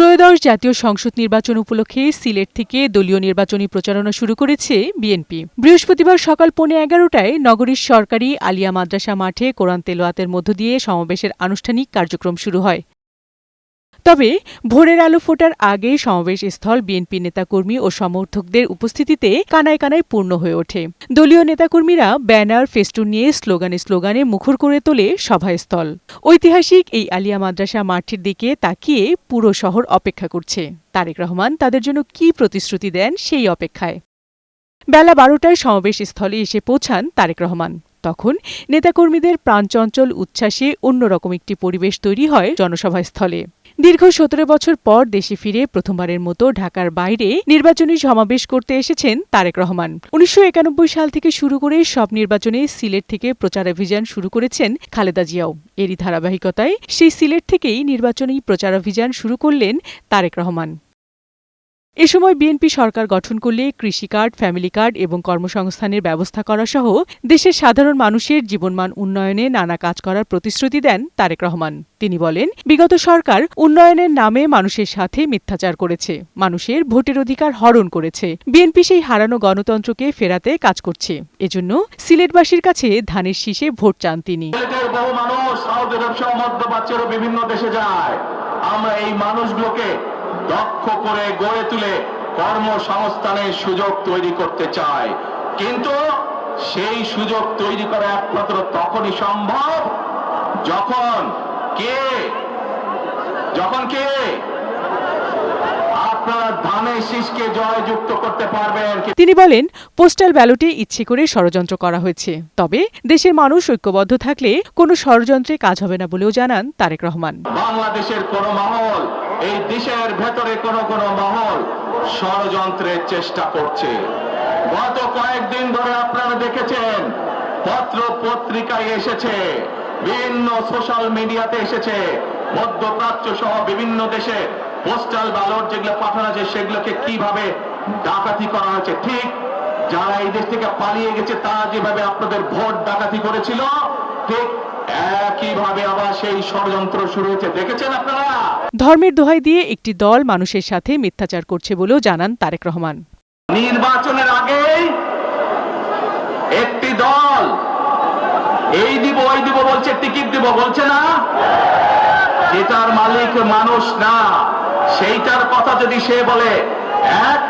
ত্রয়োদশ জাতীয় সংসদ নির্বাচন উপলক্ষে সিলেট থেকে দলীয় নির্বাচনী প্রচারণা শুরু করেছে বিএনপি। বৃহস্পতিবার সকাল পৌনে এগারোটায় নগরীর সরকারি আলিয়া মাদ্রাসা মাঠে কোরআন তেলোয়াতের মধ্য দিয়ে সমাবেশের আনুষ্ঠানিক কার্যক্রম শুরু হয়। তবে ভোরের আলো ফোটার আগে সমাবেশ স্থল বিএনপি নেতাকর্মী ও সমর্থকদের উপস্থিতিতে কানায় কানায় পূর্ণ হয়ে ওঠে। দলীয় নেতাকর্মীরা ব্যানার, ফেস্টুন নিয়ে স্লোগানে স্লোগানে মুখর করে তোলে সভাস্থল। ঐতিহাসিক এই আলিয়া মাদ্রাসা মাঠটির দিকে তাকিয়ে পুরো শহর অপেক্ষা করছে। তারেক রহমান তাদের জন্য কী প্রতিশ্রুতি দেন সেই অপেক্ষায়। বেলা বারোটায় সমাবেশ স্থলে এসে পৌঁছান তারেক রহমান। তখন নেতাকর্মীদের প্রাণচঞ্চল উচ্ছ্বাসে অন্যরকম একটি পরিবেশ তৈরি হয় জনসভাস্থলে। দীর্ঘ সতেরো বছর পর দেশে ফিরে প্রথমবারের মতো ঢাকার বাইরে নির্বাচনী সমাবেশ করতে এসেছেন তারেক রহমান। উনিশশো একানব্বই সাল থেকে শুরু করে সব নির্বাচনে সিলেট থেকে প্রচারাভিযান শুরু করেছেন খালেদা জিয়াও। এরই ধারাবাহিকতায় সেই সিলেট থেকেই নির্বাচনী প্রচারাভিযান শুরু করলেন তারেক রহমান। এ সময় বিএনপি সরকার গঠন করলে কৃষি কার্ড, ফ্যামিলি কার্ড এবং কর্মসংস্থানের ব্যবস্থা করা সহ দেশের সাধারণ মানুষের জীবনমান উন্নয়নে নানা কাজ করার প্রতিশ্রুতি দেন তারেক রহমান। তিনি বলেন, বিগত সরকার উন্নয়নের নামে মানুষের সাথে মিথ্যাচার করেছে, মানুষের ভোটের অধিকার হরণ করেছে, বিএনপি সেই হারানো গণতন্ত্রকে ফেরাতে কাজ করছে। এজন্য সিলেটবাসীর কাছে ধানের শীষে ভোট চান তিনি। বিভিন্ন দেশে যায়। আমরা এই মানুষগুলোকে দক্ষ করে গড়ে তুলে কর্মসংস্থানের সুযোগ তৈরি করতে চায়। কিন্তু সেই সুযোগ তৈরি করা একমাত্র তখনই সম্ভব যখন কে? যখন কে? আপনারা জয়যুক্ত করতে পারবেন। তিনি বলেন পোস্টাল ব্যালটে ইচ্ছে করে ষড়যন্ত্র করা হয়েছে। তবে দেশের মানুষ ঐক্যবদ্ধ থাকলে কোনো ষড়যন্ত্রে কাজ হবে না বলেও জানান তারেক রহমান। বাংলাদেশের কোন মহল এই দেশের ভেতরে কোন কোন মহল ষড়যন্ত্রের চেষ্টা করছে। গত কয়েকদিন ধরে আপনারা দেখেছেন পত্র পত্রিকায় এসেছে বিভিন্ন সোশ্যাল মিডিয়াতে এসেছে মধ্যপ্রাচ্য সহ বিভিন্ন দেশে পোস্টাল ব্যালট যেগুলো পাঠানো আছে সেগুলোকে কীভাবে ডাকাতি করা হয়েছে? ঠিক যারা এই দেশ থেকে পালিয়ে গেছে তারা যেভাবে আপনাদের ভোট ডাকাতি করেছিল ঠিক একইভাবে আবার সেই ষড়যন্ত্র শুরু হয়েছে। দেখেছেন আপনারা? ধর্মের দোহাই দিয়ে একটি দল মানুষের সাথে মিথ্যাচার করছে বলেও জানান তারেক রহমান। নির্বাচনের আগে একটি দল এই দিব ওই দিব বলছে টিকিট দিব বলছে না? যেটার মালিক মানুষ না। সেইটার কথা যদি সে বলে, এক,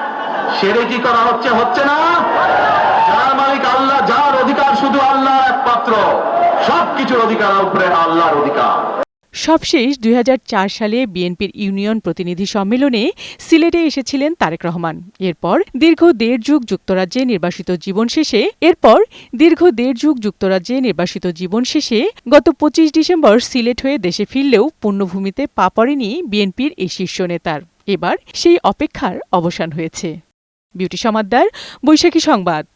সেরে কি করা হচ্ছে হচ্ছে না? যার মালিক আল্লাহ, যার অধিকার শুধু আল্লাহ একমাত্র, সবকিছুর অধিকার উপরে আল্লাহর অধিকার। সবশেষ দুই হাজার চার সালে বিএনপির ইউনিয়ন প্রতিনিধি সম্মেলনে সিলেটে এসেছিলেন তারেক রহমান। এরপর দীর্ঘ দেড় যুগ যুক্তরাজ্যে নির্বাসিত জীবন শেষে, এরপর দীর্ঘ দেড় যুগ যুক্তরাজ্যে নির্বাসিত জীবন শেষে গত পঁচিশ ডিসেম্বর সিলেট হয়ে দেশে ফিরলেও পূর্ণভূমিতে পা পড়েনি বিএনপির এই শীর্ষ নেতার। এবার সেই অপেক্ষার অবসান হয়েছে। বিউটি সমাদ্দার, বৈশাখী সংবাদ।